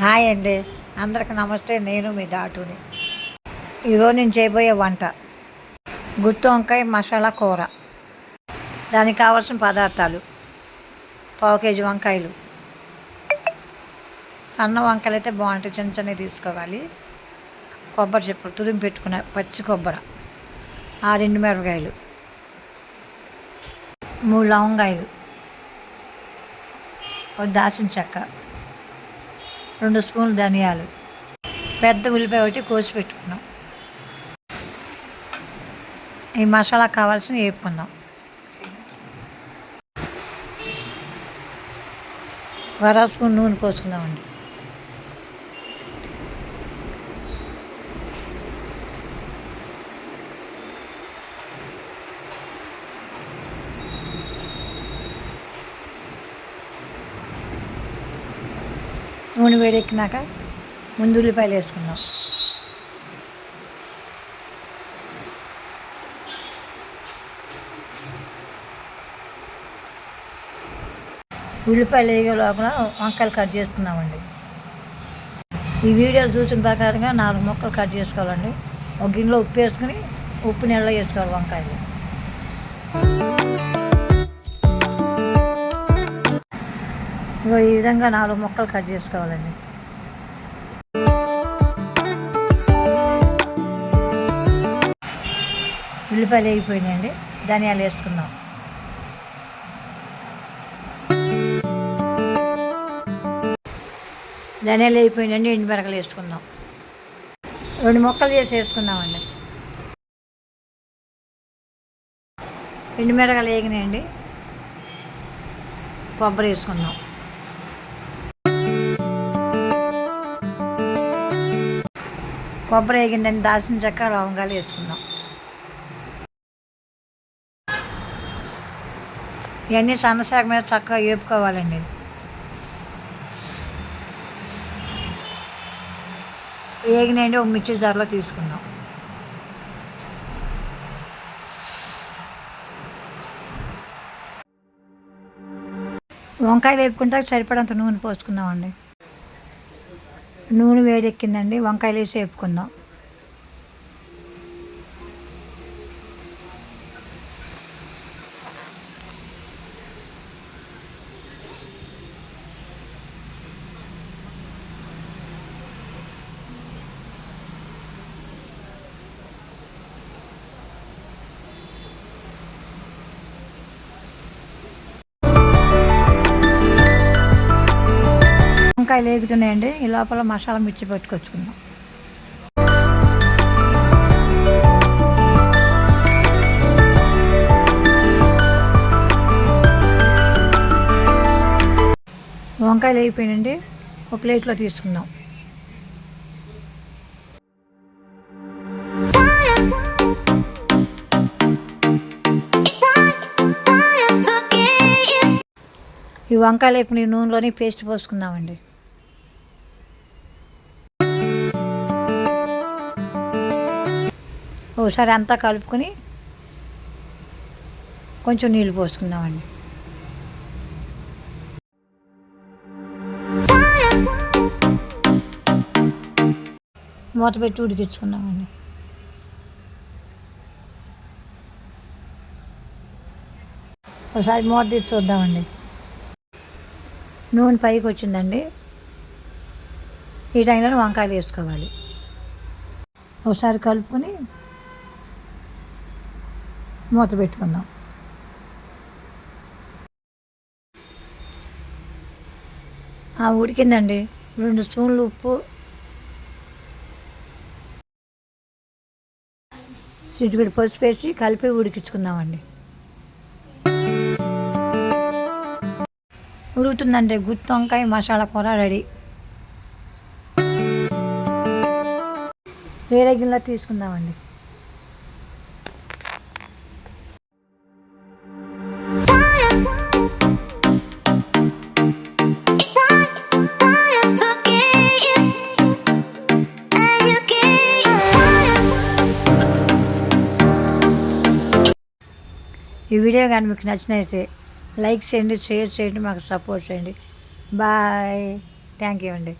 Hi అండి. అందరికి నమస్తే నేను మీ డాటుని. ఈరోజు నేను చేయబోయే వంట గుత్తి వంకాయ మసాలా కూర. దానికి కావాల్సిన పదార్థాలు పావు కేజీ వంకాయలు. సన్న వంకాయలు అయితే బాగుంటాయి చిన్న చిన్నవి తీసుకోవాలి. కొబ్బరి చెప్పులు తురిమి పెట్టుకున్న పచ్చి కొబ్బరి. ఆ రెండు మిరపకాయలు. మూడు లవంగాయలు. ఒక చెక్క. రెండు స్పూన్లు ధనియాలు. పెద్ద ఉల్లిపాయ ఒకటి కోసి పెట్టుకున్నాం. ఈ మసాలా కావాల్సిన వేపుకుందాం. వరా స్పూన్ నూనె పోసుకుందామండి. నూనె వేడెక్కినాక ముందు ఉల్లిపాయలు వేసుకుందాం. ఉల్లిపాయలు వేగే లోపల వంకాయలు కట్ చేసుకున్నామండి ఈ వీడియోలు చూసిన ప్రకారంగా నాలుగు ముక్కలు కట్ చేసుకోవాలండి. ఒక గిన్నెలో ఉప్పు వేసుకుని ఉప్పు నీళ్ళలో వేసుకోవాలి వంకాయలు. ఈ విధంగా నాలుగు మొక్కలు కట్ చేసుకోవాలండి. ఉల్లిపాయలు వేగిపోయినాయండి. ధనియాలు వేసుకుందాం. ధనియాలు వేగిపోయినాయండి ఎండు మిరకలు వేసుకుందాం. రెండు ముక్కలు చేసి వేసుకుందామండి. ఎండు మిరకలు వేగినాయండి. కొబ్బరి వేసుకుందాం. కొబ్బరి వేగిందని దాల్చిన చెక్క లవంగాలు వేసుకుందాం ఇవన్నీ సన్నశాఖ మీద చక్కగా వేపుకోవాలండి. వేగినండి ఒక మిర్చి జార్లో తీసుకుందాం వంకాయ వేపుకుంటే సరిపడంత నూనె పోసుకుందామండి. నూనె వేడెక్కిందండి వంకాయలు వేసి వేపుకుందాం. వంకాయలు వేగుతున్నాయండి ఈ లోపల మసాలా మిర్చి పెట్టుకొచ్చుకుందాం. వంకాయలు అయిపోయినండి ఒక ప్లేట్లో తీసుకుందాం. ఈ వంకాయలు అయిపోయిన నూనెలోని పేస్ట్ పోసుకుందామండి. ఒకసారి అంతా కలుపుకొని కొంచెం నీళ్ళు పోసుకుందామండి. మూత పెట్టి ఉడికించుకుందామండి. ఒకసారి మూత తీసి చూద్దామండి. నూనె పైకి వచ్చిందండి. ఈ టైంలో వంకాయలు వేసుకోవాలి. ఒకసారి కలుపుకొని మూత పెట్టుకుందాం. ఆ ఉడికిందండి. రెండు స్పూన్లు ఉప్పు. చిటికెడు పసుపు వేసి కలిపి ఉడికించుకుందామండి. ఉడుకుతుందండి. గుత్తి వంకాయ మసాలా కూర రెడీ. వేరే గిన్నెలో తీసుకుందామండి. ఈ వీడియో కానీ మీకు నచ్చినైతే లైక్ చేయండి షేర్ చేయండి మాకు సపోర్ట్ చేయండి. బాయ్. థ్యాంక్ యూ అండి.